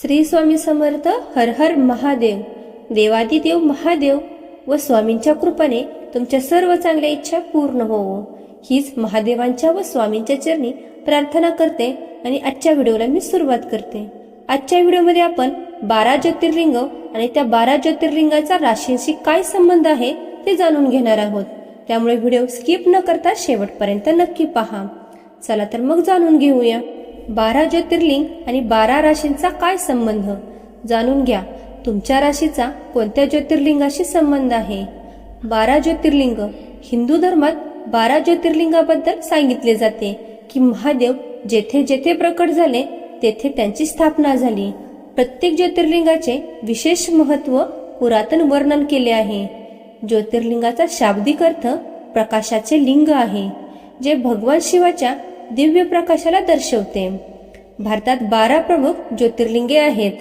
श्री स्वामी समर्थ हर हर महादेव. देवादिदेव महादेव व स्वामींच्या कृपेने तुमच्या सर्व चांगल्या इच्छा पूर्ण होवो. हीच महादेवांच्या व स्वामींच्या चरणी प्रार्थना करते आणि आजच्या व्हिडिओला मी सुरुवात करते. आजच्या व्हिडिओमध्ये आपण बारा ज्योतिर्लिंग आणि त्या बारा ज्योतिर्लिंगाचा राशींशी काय संबंध आहे ते जाणून घेणार आहोत. त्यामुळे व्हिडिओ स्किप न करता शेवटपर्यंत नक्की पहा. चला तर मग जाणून घेऊया. बारा ज्योतिर्लिंग आणि बारा राशींचा काय संबंध? जाणून घ्या. तुमच्या राशीचा कोणत्या ज्योतिर्लिंगाशी संबंध आहे? बारा ज्योतिर्लिंग. हिंदू धर्मात बारा ज्योतिर्लिंगाबद्दल सांगितले जाते की महादेव जेथे जेथे प्रकट झाले तेथे त्यांची स्थापना झाली. प्रत्येक ज्योतिर्लिंगाचे विशेष महत्त्व पुरातन वर्णन केले आहे. ज्योतिर्लिंगाचा शाब्दिक अर्थ प्रकाशाचे लिंग आहे जे भगवान शिवाच्या दिव्य प्रकाशाला दर्शवते. भारतात बारा प्रमुख ज्योतिर्लिंगे आहेत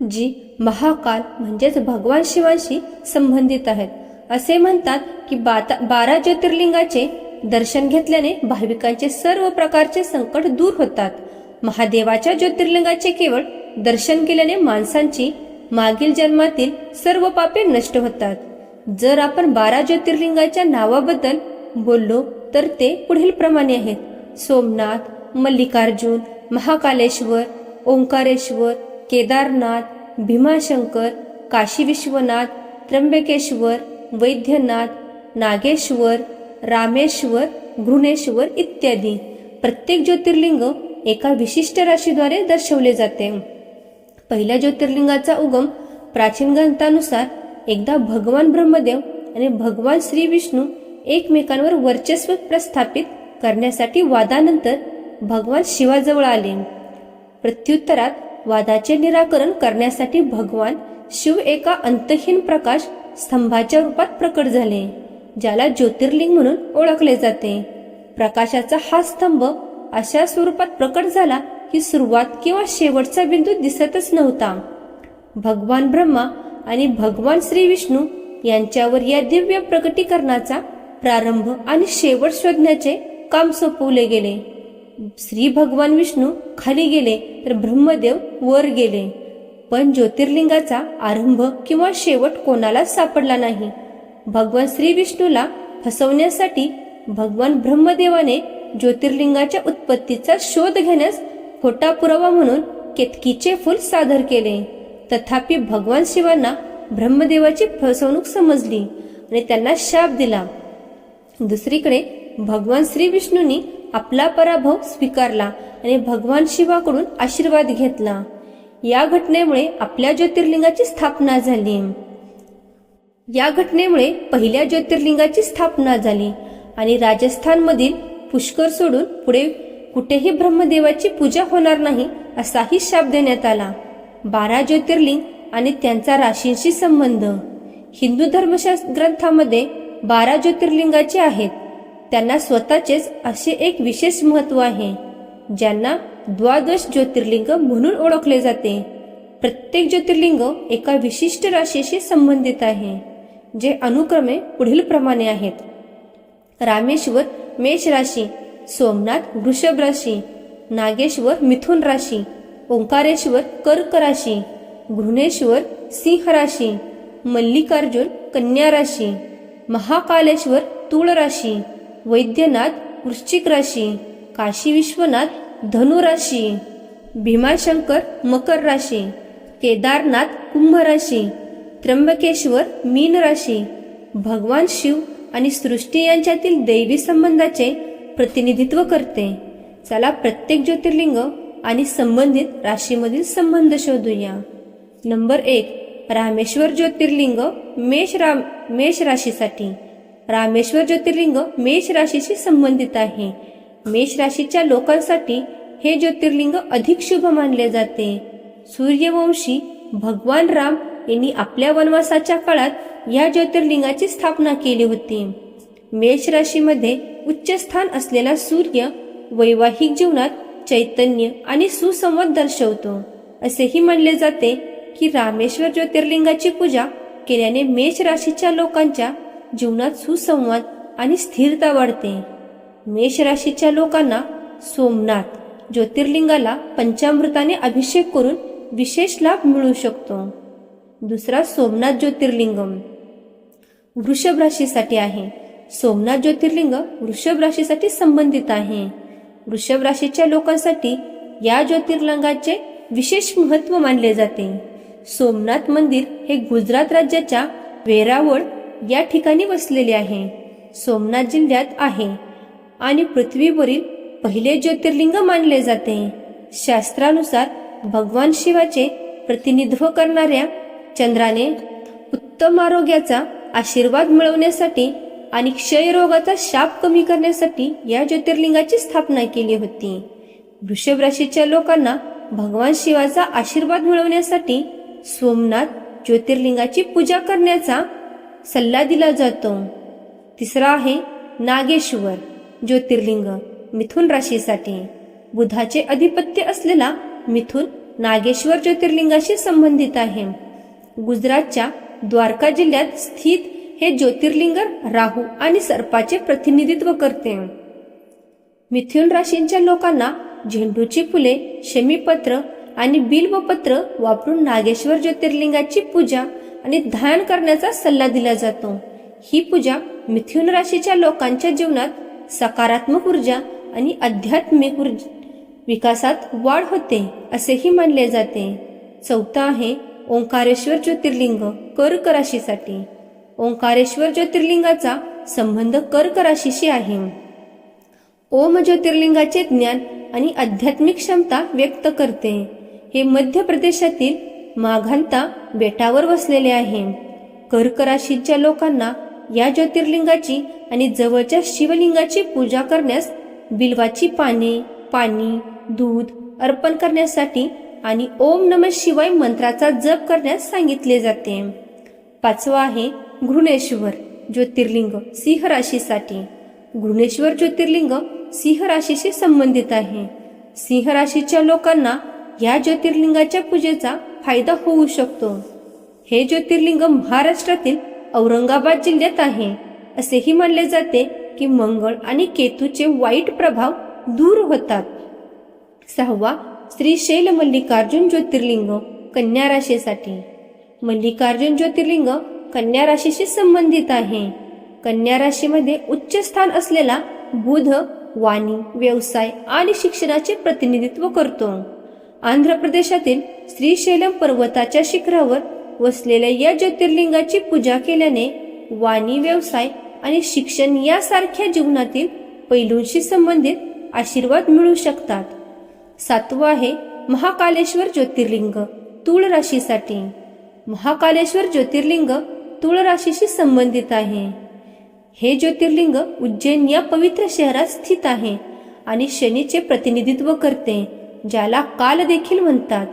जी महाकाल म्हणजेच भगवान शिवांशी संबंधित आहेत. असे म्हणतात की बाता बारा ज्योतिर्लिंगाचे दर्शन घेतल्याने भाविकांचे सर्व प्रकारचे संकट दूर होतात. महादेवाच्या ज्योतिर्लिंगाचे केवळ दर्शन केल्याने माणसांची मागील जन्मातील सर्व पापे नष्ट होतात. जर आपण बारा ज्योतिर्लिंगाच्या नावाबद्दल बोललो तर ते पुढील प्रमाणे आहेत. सोमनाथ मल्लिकार्जुन महाकालेश्वर ओंकारेश्वर केदारनाथ भीमाशंकर काशी विश्वनाथ त्र्यंबकेश्वर वैद्यनाथ नागेश्वर रामेश्वर घृणेश्वर इत्यादी. प्रत्येक ज्योतिर्लिंग एका विशिष्ट राशीद्वारे दर्शवले जाते. पहिल्या ज्योतिर्लिंगाचा उगम प्राचीन ग्रंथानुसार एकदा भगवान ब्रह्मदेव आणि भगवान श्री विष्णू एकमेकांवर वर्चस्व प्रस्थापित करण्यासाठी वादानंतर भगवान शिवाजवळ आले. प्रत्युत्तरात वादाचे निराकरण करण्यासाठी भगवान शिव एका अंतहीन प्रकाश स्तंभाच्या रूपात प्रकट झाले ज्याला ज्योतिर्लिंग म्हणून ओळखले जाते. प्रकाशाचा हा स्तंभ अशा स्वरूपात प्रकट झाला की सुरुवात किंवा शेवटचा बिंदू दिसतच नव्हता. भगवान ब्रह्मा आणि भगवान श्री विष्णू यांच्यावर या दिव्य प्रकटीकरणाचा प्रारंभ आणि शेवट शोधण्याचे काम सोपवले गेले. श्री भगवान विष्णू खाली गेले तर ब्रह्मदेव वर गेले. पण ज्योतिर्लिंगाचा आरंभ किंवा शेवट कोणालाच सापडला नाही. भगवान श्री विष्णूला फसवण्यासाठी भगवान ब्रह्मदेवाने ज्योतिर्लिंगाच्या उत्पत्तीचा शोध घेण्यास खोटा पुरावा म्हणून केतकीचे फूल सादर केले. तथापि भगवान शिवांना ब्रह्मदेवाची फसवणूक समजली आणि त्यांना शाप दिला. दुसरीकडे भगवान श्री विष्णूंनी आपला पराभव स्वीकारला आणि भगवान शिवाकडून आशीर्वाद घेतला. या घटनेमुळे आपल्या ज्योतिर्लिंगाची स्थापना झाली. या घटनेमुळे पहिल्या ज्योतिर्लिंगाची स्थापना झाली आणि राजस्थानमधील पुष्कर सोडून पुढे कुठेही ब्रह्मदेवाची पूजा होणार नाही असाही शाप देण्यात आला. बारा ज्योतिर्लिंग आणि त्यांचा राशींशी संबंध. हिंदू धर्मशास्त्र ग्रंथामध्ये बारा ज्योतिर्लिंगाचे आहेत. त्यांना स्वतःचेच असे एक विशेष महत्त्व आहे ज्यांना द्वादश ज्योतिर्लिंग म्हणून ओळखले जाते. प्रत्येक ज्योतिर्लिंग एका विशिष्ट राशीशी संबंधित आहे जे अनुक्रमे पुढील प्रमाणे आहेत. रामेश्वर मेष राशी सोमनाथ वृषभ राशी नागेश्वर मिथुन राशी ओंकारेश्वर कर्क राशी घृणेश्वर सिंह राशी मल्लिकार्जुन कन्या राशी महाकालेश्वर तुळ राशी वैद्यनाथ वृश्चिक राशी काशी विश्वनाथ धनु राशी भीमाशंकर मकर राशी केदारनाथ कुंभ राशी त्र्यंबकेश्वर मीन राशी भगवान शिव आणि सृष्टी यांच्यातील दैवी संबंधाचे प्रतिनिधित्व करते. चला प्रत्येक ज्योतिर्लिंग आणि संबंधित राशीमधील संबंध शोधूया. नंबर एक रामेश्वर ज्योतिर्लिंग मेष राम मेष राशीसाठी. रामेश्वर ज्योतिर्लिंग मेष राशीशी संबंधित आहे. मेष राशीच्या लोकांसाठी हे ज्योतिर्लिंग अधिक शुभ मानले जाते. सूर्यवंशी भगवान राम यांनी आपल्या वनवासाच्या काळात या ज्योतिर्लिंगाची स्थापना केली होती. मेष राशीमध्ये उच्च स्थान असलेला सूर्य वैवाहिक जीवनात चैतन्य आणि सुसंवाद दर्शवतो. असेही मानले जाते की रामेश्वर ज्योतिर्लिंगाची पूजा केल्याने मेष राशीच्या लोकांच्या जीवनात सुसंवाद आणि स्थिरता वाढते. मेष राशीच्या लोकांना सोमनाथ ज्योतिर्लिंगाला पंचामृताने अभिषेक करून विशेष लाभ मिळू शकतो. दुसरा सोमनाथ ज्योतिर्लिंगम. वृषभ राशीसाठी आहे. सोमनाथ ज्योतिर्लिंग वृषभ राशीसाठी संबंधित आहे. वृषभ राशीच्या लोकांसाठी या ज्योतिर्लिंगाचे विशेष महत्त्व मानले जाते. सोमनाथ मंदिर हे गुजरात राज्याच्या वेरावळ या ठिकाणी वसलेले आहे. सोमनाथ जिल्ह्यात आहे. आणि पृथ्वीवरील पहिले ज्योतिर्लिंग मानले जाते. शास्त्रानुसार भगवान शिवाचे प्रतिनिधित्व करणाऱ्या चंद्राने उत्तम आरोग्याचा आशीर्वाद मिळवण्यासाठी आणि क्षयरोगाचा शाप कमी करण्यासाठी या ज्योतिर्लिंगाची स्थापना केली होती. वृषभ राशीच्या लोकांना भगवान शिवाचा आशीर्वाद मिळवण्यासाठी सोमनाथ ज्योतिर्लिंगाची पूजा करण्याचा सल्ला दिला जातो. तिसरा आहे नागेश्वर ज्योतिर्लिंग मिथुन राशीसाठी. बुधाचे अधिपत्य असलेला मिथुन नागेश्वर ज्योतिर्लिंगाशी संबंधित आहे. गुजरातच्या द्वारका जिल्ह्यात स्थित हे ज्योतिर्लिंग राहू आणि सर्पाचे प्रतिनिधित्व करते. मिथुन राशींच्या लोकांना झेंडूची फुले शमीपत्र आणि बिल्वपत्र वापरून नागेश्वर ज्योतिर्लिंगाची पूजा आणि ध्यान करण्याचा सल्ला दिला जातो. ही पूजा मिथुन राशीच्या लोकांच्या जीवनात सकारात्मक ऊर्जा आणि आध्यात्मिक ऊर्ज विकासात वाढ होते असेही मानले जाते. चौथा आहे ओंकारेश्वर ज्योतिर्लिंग कर्क राशीसाठी. ओंकारेश्वर ज्योतिर्लिंगाचा संबंध कर्क राशीशी आहे. ओम ज्योतिर्लिंगाचे ज्ञान आणि आध्यात्मिक क्षमता व्यक्त करते. हे मध्य प्रदेशातील माघांता बेटावर वसलेले आहे. कर्क राशीच्या लोकांना या ज्योतिर्लिंगाची आणि जवळच्या शिवलिंगाची पूजा करण्यास बिल्वाची पाने पाणी दूध अर्पण करण्यासाठी आणि ओम नम शिवाय मंत्राचा जप करण्यास सांगितले जाते. पाचवा आहे घृणेश्वर ज्योतिर्लिंग सिंह राशीसाठी घृणेश्वर ज्योतिर्लिंग सिंह राशीशी संबंधित आहे. सिंह राशीच्या लोकांना या ज्योतिर्लिंगाच्या पूजेचा फायदा होऊ शकतो. हे ज्योतिर्लिंग महाराष्ट्रातील औरंगाबाद जिल्ह्यात आहे. असेही मानले जाते की मंगळ आणि केतूचे वाईट प्रभाव दूर होतात. सहावा श्री शैल मल्लिकार्जुन ज्योतिर्लिंग कन्या राशीसाठी. मल्लिकार्जुन ज्योतिर्लिंग कन्या राशीशी संबंधित आहे. कन्या राशीमध्ये उच्च स्थान असलेला बुध वाणी व्यवसाय आणि शिक्षणाचे प्रतिनिधित्व करतो. आंध्र प्रदेशातील श्रीशैलम पर्वताच्या शिखरावर वसलेल्या या ज्योतिर्लिंगाची पूजा केल्याने वाणी व्यवसाय आणि शिक्षण यासारख्या जीवनातील पैलूंशी संबंधित आशीर्वाद मिळू शकतात. सातवं आहे महाकालेश्वर ज्योतिर्लिंग तुळ राशीसाठी. महाकालेश्वर ज्योतिर्लिंग तुळ राशीशी संबंधित आहे. हे ज्योतिर्लिंग उज्जैन या पवित्र शहरात स्थित आहे आणि शनीचे प्रतिनिधित्व करते. ज्याला काल देखील म्हणतात.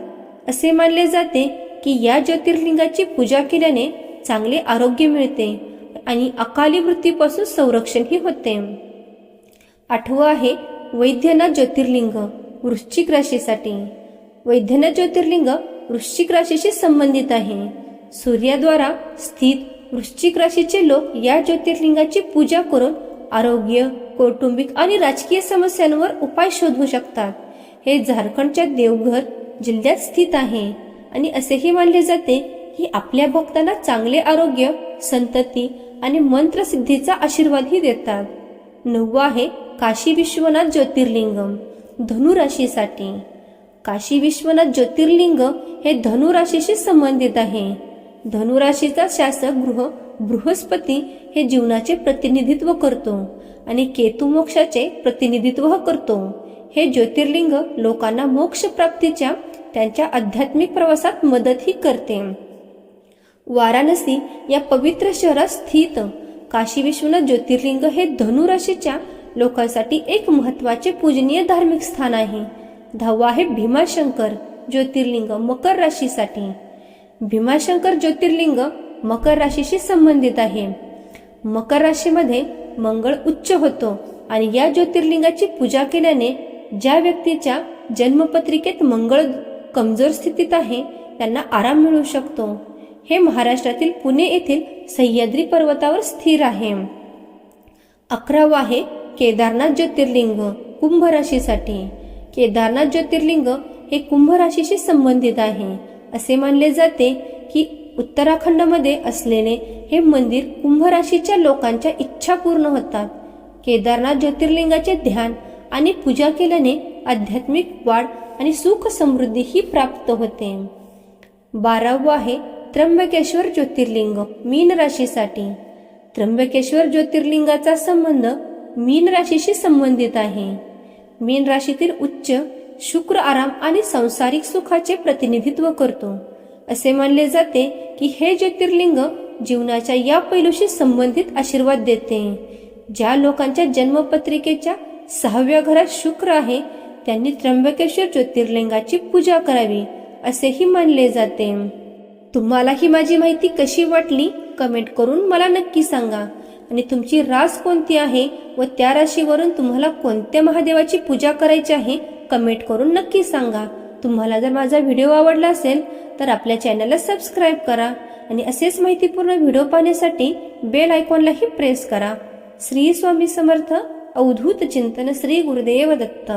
असे मानले जाते की या ज्योतिर्लिंगाची पूजा केल्याने चांगले आरोग्य मिळते आणि अकाली मृत्यूपासून संरक्षणही होते. आठवं आहे वैद्यनाथ ज्योतिर्लिंग वृश्चिक राशीसाठी. वैद्यनाथ ज्योतिर्लिंग वृश्चिक राशीशी संबंधित आहे. सूर्याद्वारा स्थित वृश्चिक राशीचे लोक या ज्योतिर्लिंगाची पूजा करून आरोग्य कौटुंबिक आणि राजकीय समस्यांवर उपाय शोधू शकतात. हे झारखंडच्या देवघर जिल्ह्यात स्थित आहे. आणि असेही मानले जाते की आपल्या भक्तांना चांगले आरोग्य संतती आणि मंत्रसिद्धीचा आशीर्वादही देतात. नववा आहे काशी विश्वनाथ ज्योतिर्लिंगम धनुराशीसाठी. काशी विश्वनाथ ज्योतिर्लिंग हे धनुराशीशी संबंधित आहे. धनुराशीचा शासक गृह बृहस्पती हे जीवनाचे प्रतिनिधित्व करतो आणि केतू मोक्षाचे प्रतिनिधित्व करतो. हे ज्योतिर्लिंग लोकांना मोक्ष प्राप्तीच्या त्यांच्या आध्यात्मिक प्रवासात मदतही करते. वाराणसी या पवित्र शहरात स्थित काशी विश्वनाथ ज्योतिर्लिंग हे धनुराशीच्या लोकांसाठी एक महत्त्वाचे पूजनीय धार्मिक स्थान आहे. दहावा आहे भीमाशंकर ज्योतिर्लिंग मकर राशीसाठी. भीमाशंकर ज्योतिर्लिंग मकर राशीशी संबंधित आहे. मकर राशीमध्ये मंगळ उच्च होतो आणि या ज्योतिर्लिंगाची पूजा केल्याने ज्या व्यक्तीच्या जन्मपत्रिकेत मंगळ कमजोर स्थितीत आहे त्यांना आराम मिळू शकतो. हे महाराष्ट्रातील पुणे येथील सह्याद्री पर्वतावर स्थिर आहे. अकरावं आहे केदारनाथ ज्योतिर्लिंग कुंभ राशीसाठी. केदारनाथ ज्योतिर्लिंग हे कुंभ राशीशी संबंधित आहे. असे मानले जाते की उत्तराखंडमध्ये असलेले हे मंदिर कुंभ राशीच्या लोकांच्या इच्छा पूर्ण होतात. केदारनाथ ज्योतिर्लिंगाचे ध्यान आणि पूजा केल्याने आध्यात्मिक वाढ आणि सुख समृद्धी ही प्राप्त होते. बारावं आहे त्र्यंबकेश्वर ज्योतिर्लिंग मीन राशीसाठी. त्र्यंबकेश्वर ज्योतिर्लिंगाचा संबंध मीन राशीशी संबंधित आहे. मीन राशीतील उच्च शुक्र आराम आणि सांसारिक सुखाचे प्रतिनिधित्व करतो. असे मानले जाते की हे ज्योतिर्लिंग जीवनाच्या या पैलूशी संबंधित आशीर्वाद देते ज्या लोकांच्या जन्मपत्रिकेच्या सहाव्या घरात शुक्र आहे त्यांनी त्र्यंबकेश्वर ज्योतिर्लिंगाची पूजा करावी असेही मानले जाते. तुम्हाला ही माझी माहिती कशी वाटली? कमेंट करून मला नक्की सांगा. आणि तुमची रास कोणती आहे व त्या राशीवरून तुम्हाला कोणत्या महादेवाची पूजा करायची आहे कमेंट करून नक्की सांगा. तुम्हाला जर माझा व्हिडिओ आवडला असेल तर आपल्या चॅनलला सबस्क्राईब करा आणि असेच माहितीपूर्ण व्हिडिओ पाहण्यासाठी बेल आयकॉनलाही प्रेस करा. श्री स्वामी समर्थ. अवधूत चिंतन श्री गुरुदेव दत्त